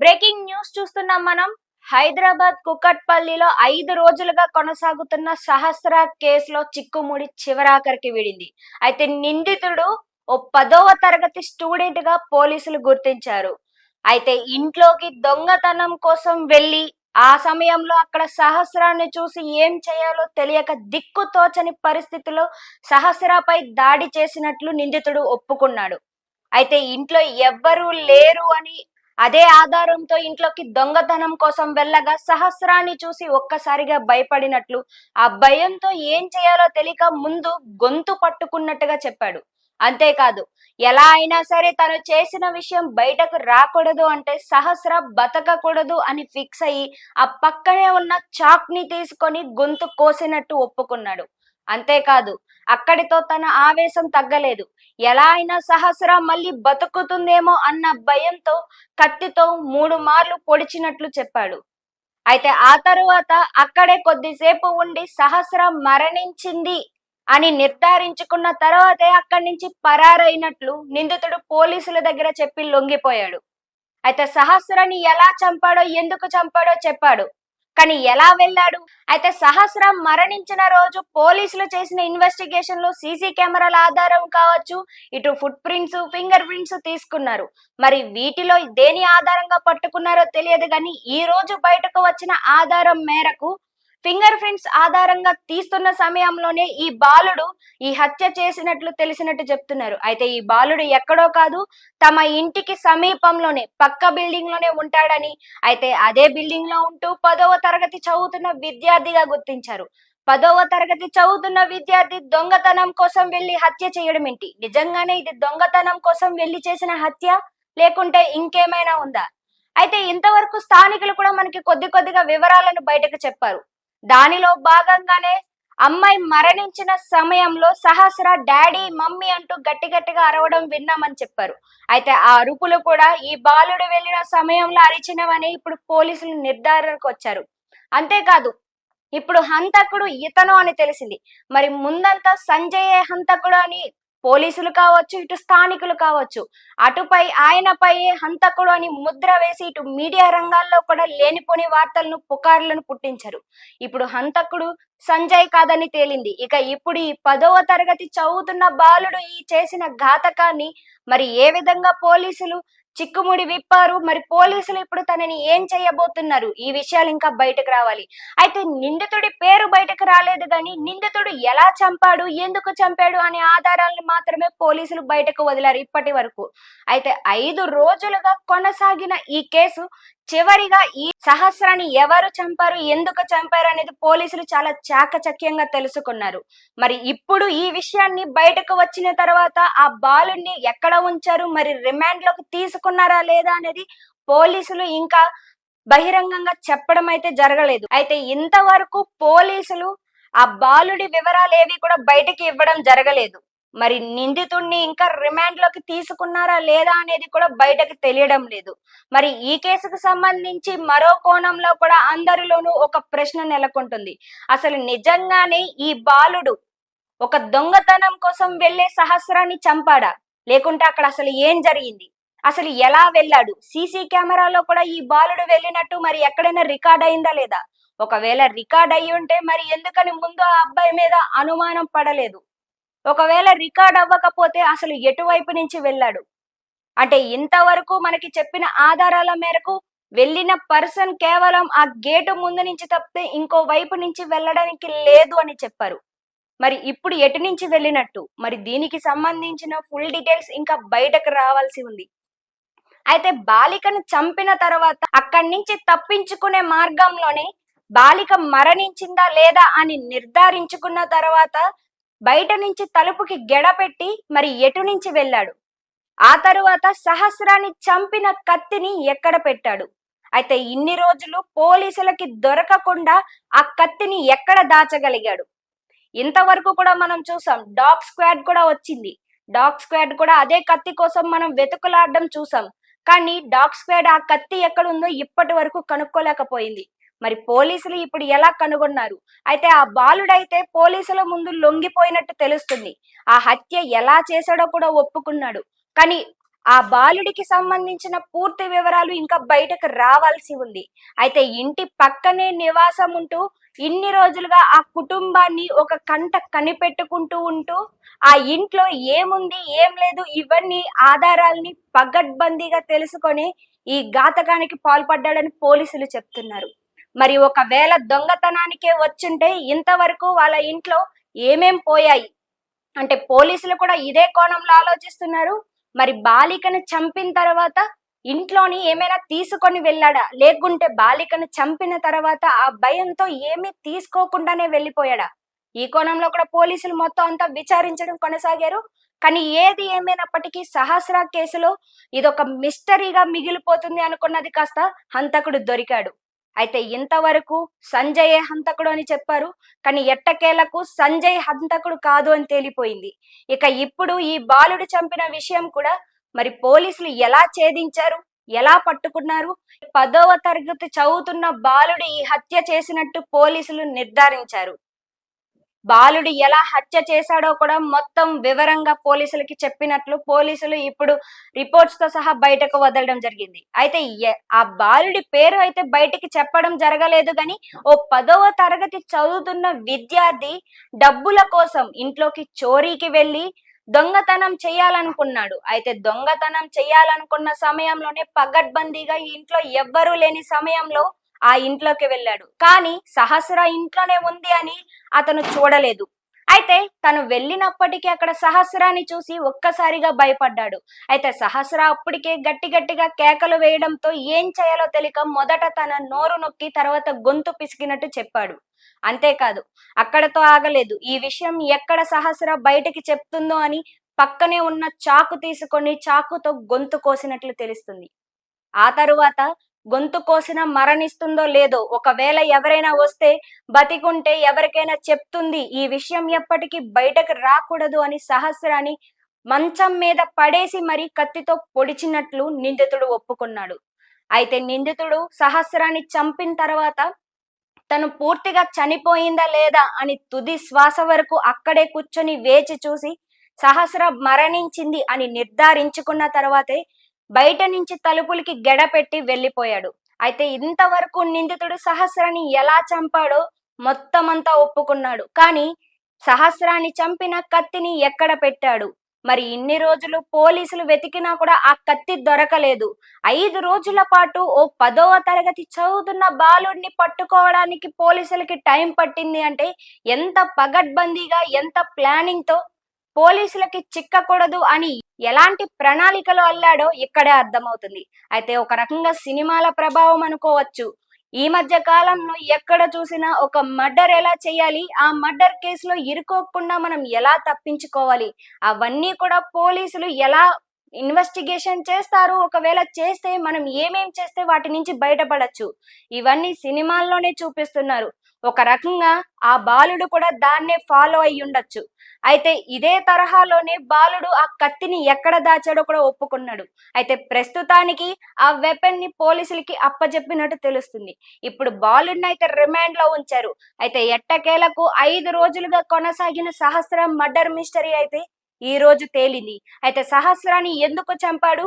Breaking news చూస్తున్నాం మనం. హైదరాబాద్ కుకట్పల్లిలో ఐదు రోజులుగా కొనసాగుతున్న సహస్ర కేసులో చిక్కుముడి చివరాఖరికి విడింది. అయితే నిందితుడు ఓ పదవ తరగతి స్టూడెంట్గా పోలీసులు గుర్తించారు. అయితే ఇంట్లోకి దొంగతనం కోసం వెళ్ళి ఆ సమయంలో అక్కడ సహస్రాన్ని చూసి ఏం చేయాలో తెలియక దిక్కు తోచని పరిస్థితిలో సహస్రాపై దాడి చేసినట్లు నిందితుడు ఒప్పుకున్నాడు. అయితే ఇంట్లో ఎవ్వరూ లేరు అని అదే ఆధారంతో ఇంట్లోకి దొంగతనం కోసం వెళ్ళగా సహస్రాన్ని చూసి ఒక్కసారిగా భయపడినట్లు ఆ భయంతో ఏం చేయాలో తెలియక ముందు గొంతు పట్టుకున్నట్టుగా చెప్పాడు. అంతేకాదు ఎలా అయినా సరే తను చేసిన విషయం బయటకు రాకూడదు అంటే సహస్ర బతకకూడదు అని ఫిక్స్ అయ్యి ఆ పక్కనే ఉన్న చాక్ని తీసుకొని గొంతు కోసినట్టు ఒప్పుకున్నాడు. అంతేకాదు అక్కడితో తన ఆవేశం తగ్గలేదు. ఎలా అయినా సహస్ర మళ్ళీ బతుకుతుందేమో అన్న భయంతో కత్తితో మూడు మార్లు పొడిచినట్లు చెప్పాడు. అయితే ఆ తరువాత అక్కడే కొద్దిసేపు ఉండి సహస్ర మరణించింది అని నిర్ధారించుకున్న తర్వాతే అక్కడి నుంచి పరారైనట్లు నిందితుడు పోలీసుల దగ్గర చెప్పి లొంగిపోయాడు. అయితే సహస్రని ఎలా చంపాడో ఎందుకు చంపాడో చెప్పాడు. కానీ ఎలా వెళ్ళాడు? అయితే సహస్ర మరణించిన రోజు పోలీసులు చేసిన ఇన్వెస్టిగేషన్లో సీసీ కెమెరాల ఆధారం కావచ్చు ఇటు ఫుట్ ప్రింట్స్ ఫింగర్ ప్రింట్స్ తీసుకున్నారు. మరి వీటిలో దేని ఆధారంగా పట్టుకున్నారో తెలియదు కానీ ఈ రోజు బయటకు వచ్చిన ఆధారం మేరకు ఫింగర్ ప్రింట్స్ ఆధారంగా తీస్తున్న సమయంలోనే ఈ బాలుడు ఈ హత్య చేసినట్లు తెలిసినట్టు చెప్తున్నారు. అయితే ఈ బాలుడు ఎక్కడో కాదు తమ ఇంటికి సమీపంలోనే పక్క బిల్డింగ్లోనే ఉంటాడని అయితే అదే బిల్డింగ్లో ఉంటూ పదవ తరగతి చదువుతున్న విద్యార్థిగా గుర్తించారు. పదవ తరగతి చదువుతున్న విద్యార్థి దొంగతనం కోసం వెళ్ళి హత్య చేయడం ఏంటి? నిజంగానే ఇది దొంగతనం కోసం వెళ్ళి చేసిన హత్య? లేకుంటే ఇంకేమైనా ఉందా? అయితే ఇంతవరకు స్థానికులు కూడా మనకి కొద్ది కొద్దిగా వివరాలను బయటకు చెప్పారు. దానిలో భాగంగానే అమ్మాయి మరణించిన సమయంలో సహస్ర డాడీ మమ్మీ అంటూ గట్టి గట్టిగా అరవడం విన్నామని చెప్పారు. అయితే ఆ అరుపులు కూడా ఈ బాలుడు వెళ్ళిన సమయంలో అరిచినవని ఇప్పుడు పోలీసులు నిర్ధారణకు వచ్చారు. అంతేకాదు ఇప్పుడు హంతకుడు ఇతను అని తెలిసింది. మరి ముందంతా సంజయ్ హంతకుడు అని పోలీసులు కావచ్చు ఇటు స్థానికులు కావచ్చు. అటుపై ఆయనపై హంతకుడు అని ముద్ర వేసి ఇటు మీడియా రంగాల్లో కూడా లేనిపోని వార్తలను పుకార్లను పుట్టించారు. ఇప్పుడు హంతకుడు సంజయ్ కాదని తేలింది. ఇక ఇప్పుడు ఈ పదవ తరగతి చదువుతున్న బాలుడు ఈ చేసిన ఘాతకాన్ని మరి ఏ విధంగా పోలీసులు చిక్కుముడి విప్పారు. మరి పోలీసులు ఇప్పుడు తనని ఏం చేయబోతున్నారు? ఈ విషయాలు ఇంకా బయటకు రావాలి. అయితే నిందితుడి పేరు బయటకు రాలేదు కానీ నిందితుడు ఎలా చంపాడు? ఎందుకు చంపాడు? అనే ఆధారాలను మాత్రమే పోలీసులు బయటకు వదిలారు ఇప్పటి వరకు. అయితే ఐదు రోజులుగా కొనసాగిన ఈ కేసు చివరిగా ఈ సహస్రాన్ని ఎవరు చంపారు ఎందుకు చంపారు అనేది పోలీసులు చాలా చాకచక్యంగా తెలుసుకున్నారు. మరి ఇప్పుడు ఈ విషయాన్ని బయటకు వచ్చిన తర్వాత ఆ బాలుని ఎక్కడ ఉంచారు మరి రిమాండ్లోకి తీసుకున్నారా లేదా అనేది పోలీసులు ఇంకా బహిరంగంగా చెప్పడం అయితే జరగలేదు. అయితే ఇంతవరకు పోలీసులు ఆ బాలుడి వివరాలు ఏవి కూడా బయటకి ఇవ్వడం జరగలేదు. మరి నిందితుడిని ఇంకా రిమాండ్లోకి తీసుకున్నారా లేదా అనేది కూడా బయటకు తెలియడం లేదు. మరి ఈ కేసుకు సంబంధించి మరో కోణంలో కూడా అందరిలోనూ ఒక ప్రశ్న నెలకొంటుంది. అసలు నిజంగానే ఈ బాలుడు ఒక దొంగతనం కోసం వెళ్ళే సహస్రాన్ని చంపాడా? లేకుంటే అక్కడ అసలు ఏం జరిగింది? అసలు ఎలా వెళ్ళాడు? సీసీ కెమెరాలో కూడా ఈ బాలుడు వెళ్ళినట్టు మరి ఎక్కడైనా రికార్డ్ అయిందా లేదా? ఒకవేళ రికార్డ్ అయ్యి ఉంటే మరి ఎందుకని ముందు ఆ అబ్బాయి మీద అనుమానం పడలేదు? ఒకవేళ రికార్డ్ అవ్వకపోతే అసలు ఎటువైపు నుంచి వెళ్ళాడు? అంటే ఇంతవరకు మనకి చెప్పిన ఆధారాల మేరకు వెళ్ళిన పర్సన్ కేవలం ఆ గేటు ముందు నుంచి తప్పితే ఇంకో వైపు నుంచి వెళ్ళడానికి లేదు అని చెప్పారు. మరి ఇప్పుడు ఎటు నుంచి వెళ్ళినట్టు? మరి దీనికి సంబంధించిన ఫుల్ డీటెయిల్స్ ఇంకా బయటకు రావాల్సి ఉంది. అయితే బాలికను చంపిన తర్వాత అక్కడి నుంచి తప్పించుకునే మార్గంలోనే బాలిక మరణించిందా లేదా అని నిర్ధారించుకున్న తర్వాత బయట నుంచి తలుపుకి గెడపెట్టి మరి ఎటు నుంచి వెళ్ళాడు? ఆ తరువాత సహస్రాన్ని చంపిన కత్తిని ఎక్కడ పెట్టాడు? అయితే ఇన్ని రోజులు పోలీసులకి దొరకకుండా ఆ కత్తిని ఎక్కడ దాచగలిగాడు? ఇంతవరకు కూడా మనం చూసాం డాగ్ స్క్వాడ్ కూడా వచ్చింది. డాగ్ స్క్వాడ్ కూడా అదే కత్తి కోసం మనం వెతుకులాడడం చూసాం. కానీ డాగ్ స్క్వాడ్ ఆ కత్తి ఎక్కడుందో ఇప్పటి వరకు కనుక్కోలేకపోయింది. మరి పోలీసులు ఇప్పుడు ఎలా కనుగొన్నారు? అయితే ఆ బాలుడైతే పోలీసుల ముందు లొంగిపోయినట్టు తెలుస్తుంది. ఆ హత్య ఎలా చేశాడో కూడా ఒప్పుకున్నాడు. కానీ ఆ బాలుడికి సంబంధించిన పూర్తి వివరాలు ఇంకా బయటకు రావాల్సి ఉంది. అయితే ఇంటి పక్కనే నివాసం ఉంటూ ఇన్ని రోజులుగా ఆ కుటుంబాన్ని ఒక కంట కనిపెట్టుకుంటూ ఉంటూ ఆ ఇంట్లో ఏముంది ఏం లేదు ఇవన్నీ ఆధారాల్ని పగడ్బందీగా తెలుసుకొని ఈ ఘాతకానికి పాల్పడ్డాడని పోలీసులు చెప్తున్నారు. మరి ఒకవేళ దొంగతనానికే వచ్చుంటే ఇంతవరకు వాళ్ళ ఇంట్లో ఏమేం పోయాయి? అంటే పోలీసులు కూడా ఇదే కోణంలో ఆలోచిస్తున్నారు. మరి బాలికను చంపిన తర్వాత ఇంట్లోని ఏమైనా తీసుకొని వెళ్ళాడా? లేకుంటే బాలికను చంపిన తర్వాత ఆ భయంతో ఏమీ తీసుకోకుండానే వెళ్ళిపోయాడా? ఈ కోణంలో కూడా పోలీసులు మొత్తం అంతా విచారించడం కొనసాగారు. కానీ ఏది ఏమైనప్పటికీ సహస్ర కేసులో ఇదొక మిస్టరీగా మిగిలిపోతుంది అనుకున్నది కాస్త హంతకుడు దొరికాడు. అయితే ఇంతవరకు సంజయ్ హంతకుడు అని చెప్పారు. కానీ ఎట్టకేలకు సంజయ్ హంతకుడు కాదు అని తేలిపోయింది. ఇక ఇప్పుడు ఈ బాలుడు చంపిన విషయం కూడా మరి పోలీసులు ఎలా ఛేదించారు? ఎలా పట్టుకున్నారు? పదవ తరగతి చదువుతున్న బాలుడు ఈ హత్య చేసినట్టు పోలీసులు నిర్ధారించారు. బాలుడు ఎలా హత్య చేశాడో కూడా మొత్తం వివరంగా పోలీసులకి చెప్పినట్లు పోలీసులు ఇప్పుడు రిపోర్ట్స్తో సహా బయటకు వదలడం జరిగింది. అయితే ఆ బాలుడి పేరు అయితే బయటకి చెప్పడం జరగలేదు కానీ ఓ పదవ తరగతి చదువుతున్న విద్యార్థి డబ్బుల కోసం ఇంట్లోకి చోరీకి వెళ్ళి దొంగతనం చేయాలనుకున్నాడు. అయితే దొంగతనం చేయాలనుకున్న సమయంలోనే పగడ్బందీగా ఇంట్లో ఎవ్వరూ లేని సమయంలో ఆ ఇంట్లోకి వెళ్ళాడు. కానీ సహస్ర ఇంట్లోనే ఉంది అని అతను చూడలేదు. అయితే తను వెళ్ళినప్పటికీ అక్కడ సహస్రాన్ని చూసి ఒక్కసారిగా భయపడ్డాడు. అయితే సహస్ర అప్పటికే గట్టి గట్టిగా కేకలు వేయడంతో ఏం చేయాలో తెలియక మొదట తన నోరు నొక్కి తర్వాత గొంతు పిసికినట్టు చెప్పాడు. అంతేకాదు అక్కడతో ఆగలేదు. ఈ విషయం ఎక్కడ సహస్ర బయటికి చెప్తుందో అని పక్కనే ఉన్న చాకు తీసుకొని చాకుతో గొంతు కోసినట్లు తెలుస్తుంది. ఆ తరువాత గొంతు కోసిన మరణిస్తుందో లేదో ఒకవేళ ఎవరైనా వస్తే బతికుంటే ఎవరికైనా చెప్తుంది ఈ విషయం ఎప్పటికీ బయటకు రాకూడదు అని సహస్రాన్ని మంచం మీద పడేసి మరీ కత్తితో పొడిచినట్లు నిందితుడు ఒప్పుకున్నాడు. అయితే నిందితుడు సహస్రాన్ని చంపిన తర్వాత తను పూర్తిగా చనిపోయిందా లేదా అని తుది శ్వాస వరకు అక్కడే కూర్చొని వేచి చూసి సహస్ర మరణించింది అని నిర్ధారించుకున్న తర్వాతే బయట నుంచి తలుపులకి గెడపెట్టి వెళ్ళిపోయాడు. అయితే ఇంతవరకు నిందితుడు సహస్రాన్ని ఎలా చంపాడో మొత్తం అంతా ఒప్పుకున్నాడు. కానీ సహస్రాన్ని చంపిన కత్తిని ఎక్కడ పెట్టాడు? మరి ఇన్ని రోజులు పోలీసులు వెతికినా కూడా ఆ కత్తి దొరకలేదు. ఐదు రోజుల పాటు ఓ పదవ తరగతి చదువుతున్న బాలుడిని పట్టుకోవడానికి పోలీసులకి టైం పట్టింది అంటే ఎంత పగడ్బందీగా ఎంత ప్లానింగ్తో పోలీసులకి చిక్కకూడదు అని ఎలాంటి ప్రణాళికలు అల్లాడో ఇక్కడే అర్థమవుతుంది. అయితే ఒక రకంగా సినిమాల ప్రభావం అనుకోవచ్చు. ఈ మధ్య కాలంలో ఎక్కడ చూసినా ఒక మర్డర్ ఎలా చేయాలి ఆ మర్డర్ కేసులో ఇరుకోకుండా మనం ఎలా తప్పించుకోవాలి అవన్నీ కూడా పోలీసులు ఎలా ఇన్వెస్టిగేషన్ చేస్తారు ఒకవేళ చేస్తే మనం ఏమేం చేస్తే వాటి నుంచి బయటపడచ్చు. ఇవన్నీ సినిమాల్లోనే చూపిస్తున్నారు. ఒక రకంగా ఆ బాలుడు కూడా దాన్నే ఫాలో అయి ఉండొచ్చు. అయితే ఇదే తరహాలోనే బాలుడు ఆ కత్తిని ఎక్కడ దాచాడో కూడా ఒప్పుకున్నాడు. అయితే ప్రస్తుతానికి ఆ వెపన్ని పోలీసులకి అప్పజెప్పినట్టు తెలుస్తుంది. ఇప్పుడు బాలుడిని అయితే రిమాండ్లో ఉంచారు. అయితే ఎట్టకేలకు ఐదు రోజులుగా కొనసాగిన సహస్రం మర్డర్ మిస్టరీ అయితే ఈ రోజు తేలింది. అయితే సహస్రాన్ని ఎందుకు చంపాడు?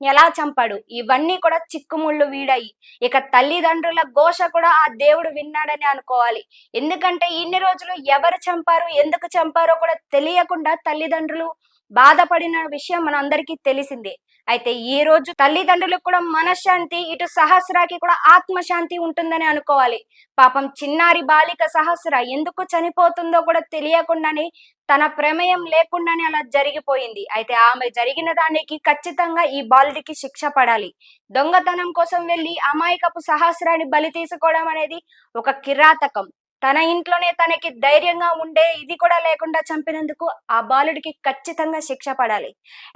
ఎలా చంపాడు? ఇవన్నీ కూడా చిక్కుముళ్ళు వీడాయి. ఇక తల్లిదండ్రుల ఘోష కూడా ఆ దేవుడు విన్నాడని అనుకోవాలి. ఎందుకంటే ఇన్ని రోజులు ఎవరు చంపారు? ఎందుకు చంపారో కూడా తెలియకుండా తల్లిదండ్రులు బాధపడిన విషయం మన అందరికీ తెలిసిందే. అయితే ఈ రోజు తల్లిదండ్రులకు కూడా మనశ్శాంతి ఇటు సహస్రాకి కూడా ఆత్మశాంతి ఉంటుందని అనుకోవాలి. పాపం చిన్నారి బాలిక సహస్ర ఎందుకు చనిపోతుందో కూడా తెలియకుండానే తన ప్రమేయం లేకుండానే అలా జరిగిపోయింది. అయితే ఆమె జరిగిన దానికి ఖచ్చితంగా ఈ బాలుడికి శిక్ష పడాలి. దొంగతనం కోసం వెళ్ళి అమాయకపు సహస్రాన్ని బలి తీసుకోవడం అనేది ఒక కిరాతకం. తన ఇంట్లోనే తనకి ధైర్యంగా ఉండే ఇది కూడా లేకుండా చంపినందుకు ఆ బాలుడికి ఖచ్చితంగా శిక్ష పడాలి.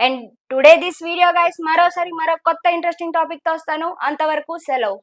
And today this video guys మరోసారి మరో కొత్త ఇంట్రెస్టింగ్ టాపిక్తో వస్తాను. అంతవరకు సెలవు.